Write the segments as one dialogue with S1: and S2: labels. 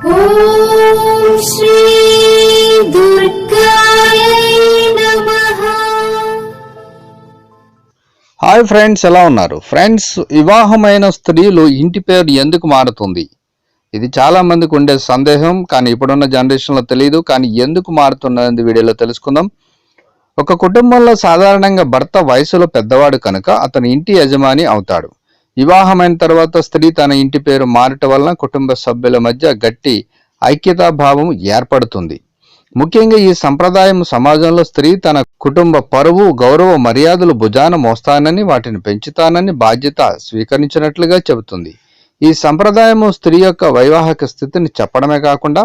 S1: Hi friends ఎలా ఉన్నారు? Friends వివాహమైన స్త్రీలు ఇంటి పేరు ఎందుకు మారుతుంది? ఇది చాలా మందికి ఉండే సందేహం కానీ ఇప్పుడున్న జనరేషన్లో తెలియదు కానీ ఎందుకు మారుతున్నది వీడియోలో తెలుసుకుందాం. ఒక కుటుంబంలో సాధారణంగా భర్త వయసులో పెద్దవాడు కనుక అతను ఇంటి యజమాని అవుతాడు. వివాహమైన తర్వాత స్త్రీ తన ఇంటి పేరు మారటం వలన కుటుంబ సభ్యుల మధ్య గట్టి ఐక్యతాభావం ఏర్పడుతుంది. ముఖ్యంగా ఈ సంప్రదాయం సమాజంలో స్త్రీ తన కుటుంబ పరువు గౌరవ మర్యాదలు భుజాన మోస్తానని వాటిని పెంచుతానని బాధ్యత స్వీకరించినట్లుగా చెబుతుంది. ఈ సంప్రదాయము స్త్రీ యొక్క వైవాహిక స్థితిని చెప్పడమే కాకుండా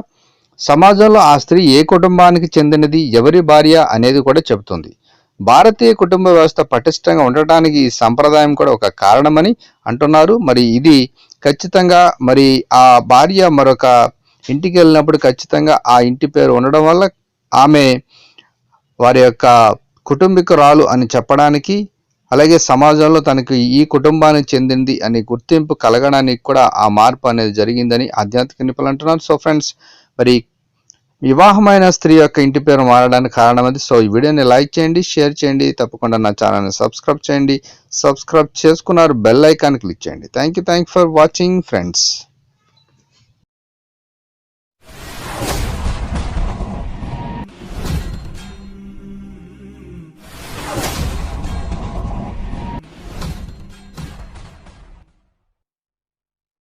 S1: సమాజంలో ఆ స్త్రీ ఏ కుటుంబానికి చెందినది ఎవరి భార్య అనేది కూడా చెబుతుంది. భారతీయ కుటుంబ వ్యవస్థ పటిష్టంగా ఉండటానికి ఈ సంప్రదాయం కూడా ఒక కారణమని అంటున్నారు. మరి ఇది ఖచ్చితంగా మరి ఆ భార్య మరొక ఇంటికి వెళ్ళినప్పుడు ఖచ్చితంగా ఆ ఇంటి పేరు ఉండడం వల్ల ఆమె వారి యొక్క కుటుంబికురాలు అని చెప్పడానికి అలాగే సమాజంలో తనకి ఈ కుటుంబానికి చెందింది అని గుర్తింపు కలగడానికి కూడా ఆ మార్పు అనేది జరిగిందని ఆధ్యాత్మిక నిపుణులు అంటున్నారు. సో ఫ్రెండ్స్ మరి వివాహమైన స్త్రీ యొక్క ఇంటి పేరు మారడానికి కారణం అది సో ఈ వీడియోని లైక్ చేయండి షేర్ చేయండి. తప్పకుండా నా ఛానల్ని సబ్స్క్రైబ్ చేయండి. సబ్స్క్రైబ్ చేసుకున్నారు బెల్ ఐకాన్ క్లిక్ చేయండి. Thank you thank for watching friends.